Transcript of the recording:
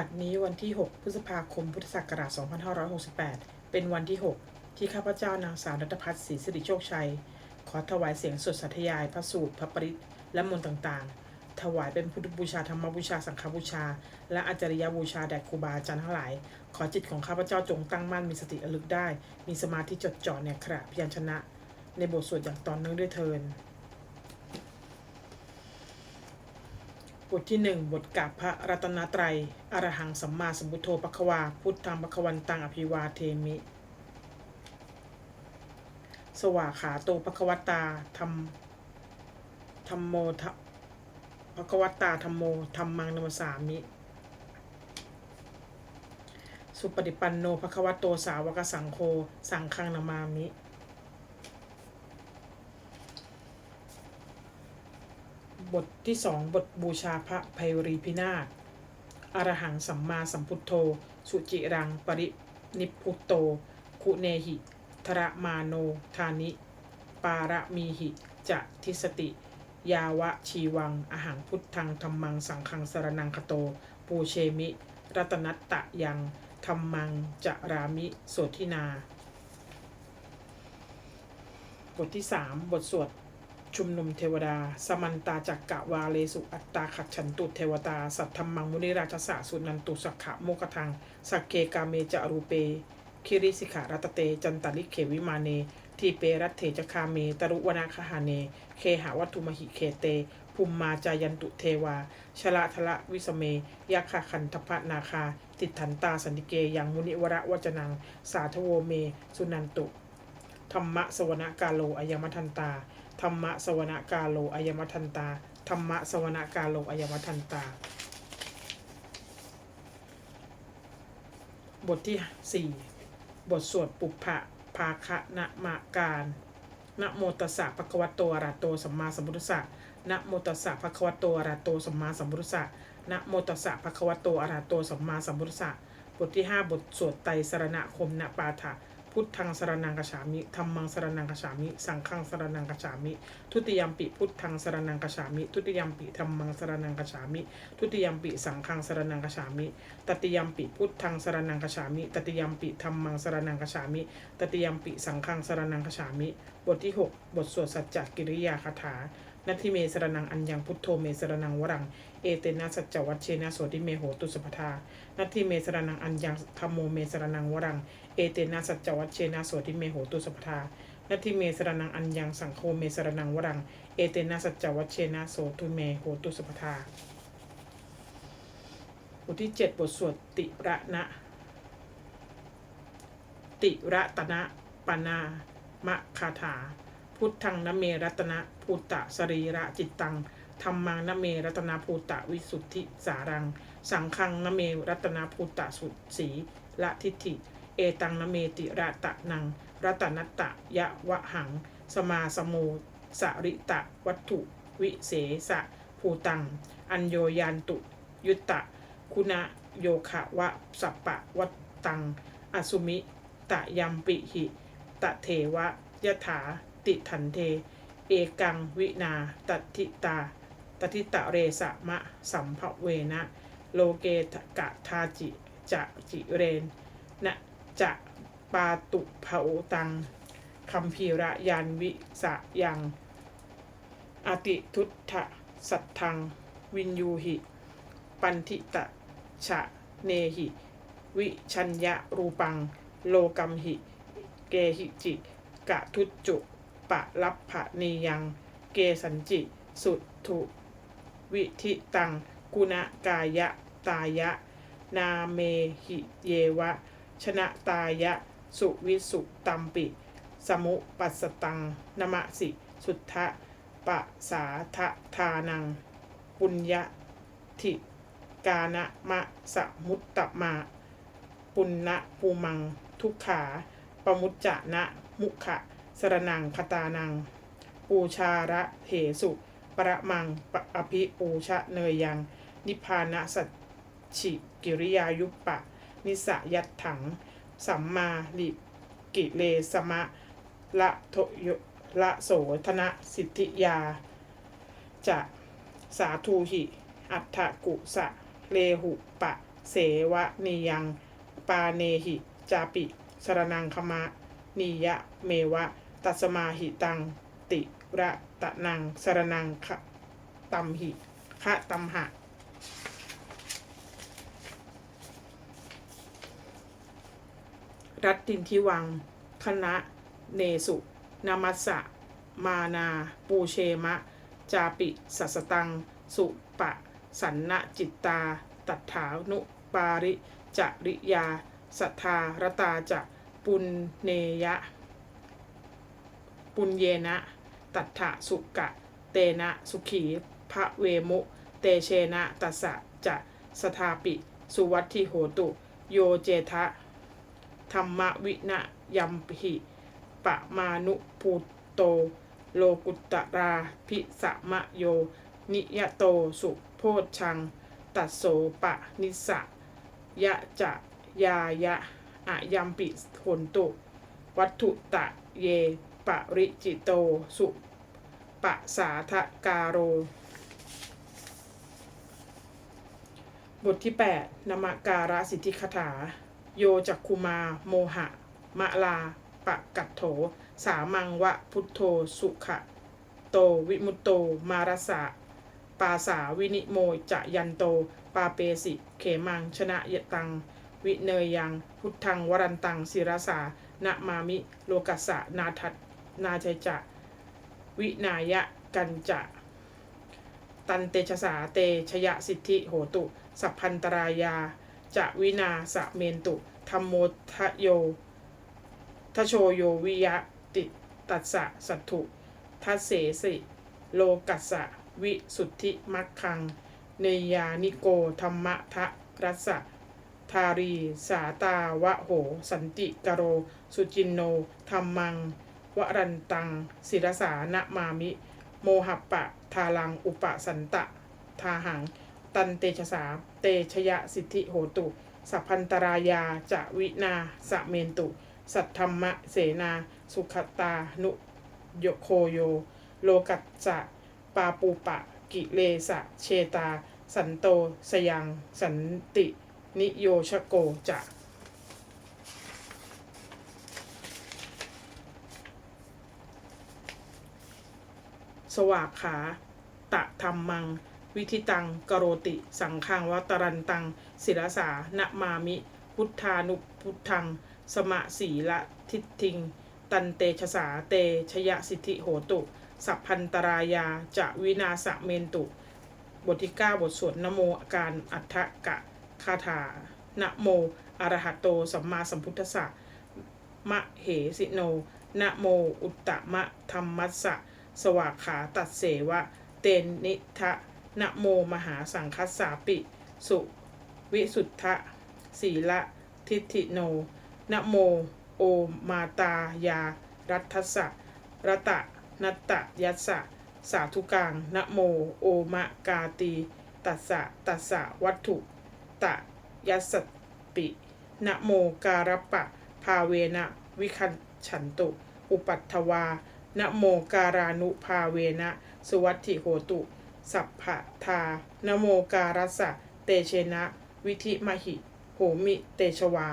บัดนี้วันที่ 6 พฤษภาคม พุทธศักราช 2568 เป็นวันที่ 6 ที่ข้าพเจ้านางสาวรัตพัฒน์ศรีสิริโชคชัย ขอถวายเสียงสดสัทยายพระสูตรพระปริตและมนต์ต่างๆ ถวายเป็นพุทธบูชาธรรมบูชาสังฆบูชา และอาจริยบูชาแด่ครูบาอาจารย์ทั้งหลาย ขอจิตของข้าพเจ้าจงตั้งมั่นมีสติระลึกได้ มีสมาธิจดจ่อในขณะพยัญชนะ ในบทสวดอย่างต่อเนื่องด้วยเทิน บทที่หนึ่งบทกาบพระรัตนตรัย อรหังสัมมาสัมพุทโธปควา พุทธังปควันตังอภิวาเทมิ สวาขาโตปคะวตาธรรมธรรมโมทปคะวตาธรรมโมธรรมังนมสามิ สุปฏิปันโนภควโตสาวกสังโฆ สังฆังนามามิ บทที่สองบทบูชาพระไพรีพินาศอรหังสัมมาสัมพุทโธ สุจิรังปรินิพุตโต คุเนหิทระมาโนทานิ ปารมีหิจะทิสติ ยาวะชีวัง อหังพุทธังธรรมังสังฆังสรนังคโต ปูเชมิ รัตนัตตะยังธรรมังจะรามิโสทินา บทที่สามบทสวด ชุมนุมเทวดา สมันตาจักกะวาเลสุอัตตาขัดฉันตุเทวตา สัทธรรมังมุนิราชสาสุนันตุสักขะโมกทัง สักเกกาเมจารูเป คิริสิขารัตเต จันตาลิเขวิมาเน ทีเปรัตเถจคาเม ตรุวนาคหาเน เคหาวัตถุมหิเคเต ภูมิมาจายันตุเทวา ชละทละวิสเมยักขะคันทพนาคา ติทันตาสันติเกยังมุนิวระวจนัง สาทโวเม สุนันตุ ธรรมะสวนกาโลอายมทันตา ธรรมะสวนกาโลอายมทันตา ธรรมะสวนกาโลอายมทันตา บทที่สี่บทสวดปุพพะภาคะนะมะการนะโมตัสสะภะคะวะโตอะระโตสัมมาสัมพุทธัสสะนะโมตัสสะภะคะวะโตอะระโตสัมมาสัมพุทธัสสะนะโมตัสสะภะคะวะโตอะระโตสัมมาสัมพุทธัสสะบทที่ห้าบทสวดไตรสรณคมนะปาฐะ พุทธังสรนังกฉามิธรรมังสรนังกฉามิ สังฆังสรนังกฉามิ ทุติยมปิพุทธังสรนังกฉามิ ทุติยมปิธรรมังสรนังกฉามิ ทุติยมปิสังฆังสรนังกฉามิ ตติยมปิพุทธังสรนังกฉามิ ตติยมปิธรรมังสรนังกฉามิ ตติยมปิสังฆังสรนังกฉามิ บทที่ 6 บทสวดสัจจกิริยาคาถา นัตถิเมสรนังอัญญังพุทโธเมสรนังวรัง เอเตนะสัจจวัชเชนะโสติเมโหตุสพทานัตถิเมสรนังอัญญังธรรมโมเมสรนังวรัง เอเตนะสัจจวัชเชนะโสติเมโหตุสพทานัตถิเมสรนังอัญญังสังโฆเมสรนังวรัง เอเตนะสัจจวัชเชนะโสตุเมโหตุสพทาบทที่ 7 บทสวดติระนะ ติระตนะปนามะคาถา พุทธังนเมรัตนะภูตะสรีระจิตตังธรรมังนเมรัตนาภูตะวิสุทธิสารัง สังฆังนเมรัตนาภูตะสุสีละทิฏฐิ เอตังนเมติระตะนังรัตนัตตะยะวะหัง สมาสโมสริตะวัตถุ วิเสสะภูตัง อัญโยยันตุ ยุตตะ คุณะโยคะวะสัปปะวัตตัง อสุมิ ตะยัมปิหิ ตะเทวะยถา ติทันเท เอกังวินาตติตาตติตะเรสะมะสัมภเวนะ โลเกทกะทาจิจะจิเรนนะจะปาตุภาตังคัมภีระยานวิสะยังอติทุตถะสัทธัง วินยูหิ ปันทิตะชะเนหิ วิชัญญะรูปัง โลกัมหิ เกหิจิ กะทุจจุ ปะลับภะนียัง เกสันจิ สุทุวิธิตัง กุณกายะ ตายะ นาเมหิเยวะ ชนะตายะ สุวิสุตัมปิ สมุปัสตังนมะสิ สุทธะปะสาทะทานัง ปุญญทิกานะมะสมุตตมา ปุณณภูมัง ทุกขา ปมุจจะนะ มุขะ สรนังคตานัง ปูชาระเหสุ ประมังปะอภิปูชะเนยยัง นิพานะสัจฉิกิริยายุปปะ นิสยัตถัง สัมมาลิกิเลสมะละโทโยละโสธนะสิทธิยา จะสาธุหิ อัฏฐกุสะ เลหุปะ เสวะนียัง ปาเนหิ จาปิสรนังคมะนียะเมวะ ตัสมาหิตัง ติระตะนังสรนังคะตัมหิคะตัมหะ รัตตินทิวัง คณะ เนสุนามัสสะ มานา ปูเชมะ จาปิสัสตัง สุปะ สันนจิตตา ตัฏฐานุปาริจริยา สัทธารตาจะ ปุณเนยะ ปุญเยนะ ตัฏฐะสุกะ เตนะสุขีพระเวมุ เตเชนะตัสสะจะสทาปิ สุวัตถิโหตุ โยเจทะธรรมวินะยัมหิปะมานุภูโต โลกุตตราพิสะมะโย นิยโตสุโพชัง ตัสโสปะนิสะยะจะยายะอะยัมปิโหนตุ วัตถุตะเย ปริจิโต สุปะสาทะกาโร บทที่ 8นมการะสิทธิคถา โยจักคุมา โมหะ มะลา ปะกัตโถ สามังวะพุทโธ สุขะ โตวิมุตโต มารสะปาสาวินิโมจะยันโต ปาเปสิ เขมัง ชนะยตัง วิเนยยัง พุทธัง วรันตังศิรสานะมามิ โลกัสสะนาทัต นาชัยจะ วินายะกันจะ ตันเตชะสาเตชยะสิทธิโหตุ สัพพันตรายา จะวินาสะเมนตุธรรมโมทะโยทโชโยวิยะติตัสสะสัตถุทัเสสิ โลกัสสะวิสุทธิมักคัง เนยานิโกธรรมะทะรัสสะทารี สาตาวะโห สันติกโร สุจินโนธรรมัง วรันตัง ศิรสานะมามิ โมหัปปะ ทาลัง อุปสันตะ ทาหัง ตันเตชะสา เตชยะสิทธิโหตุ สัพพันตรายาจะวินาสะเมนตุ สัทธรรมะเสนา สุขตานุโยโคโย โลกัสสะปาปูปะ กิเลสะ เชตา สันโตสยัง สันติ นิโยชโกจะ สวากขา ตะธรรมัง วิธิตัง กโรติ สังฆังวัตรันตัง ศิรสานะมามิ พุทธานุพุทธัง สมะสีละทิฏทิง ตันเตชะสาเตชยสิทธิโหตุ สัพพันตรายาจะวินาสะเมนตุ บทที่ 9 บทสวดนโมอาการอัฏฐกะคาถานะโมอระหะโตสัมมาสัมพุทธัสสะมะเหสิโนนะโมอุตตะมะธรรมัสสะ สวากขาตัดเสวะ เตนนิทะนะโมมหาสังคัสสาปิ สุวิสุทธะศีละทิฏฐิโนนะโม โอมาตายา รัตทัสะรตะนัตตะยัสสะสาธุกังนะโม โอมะกาตีตัสสะตัสสะวัตถุ ตะยัสปินะโมการปปะภาเวนะ วิคันฉันตุ อุปัตถวา นะโมการานุภาเวนะสุวัตถิโหตุ สัพพะทานโมการัสสะเตเชนะ วิธิมหิโหมิเตชวา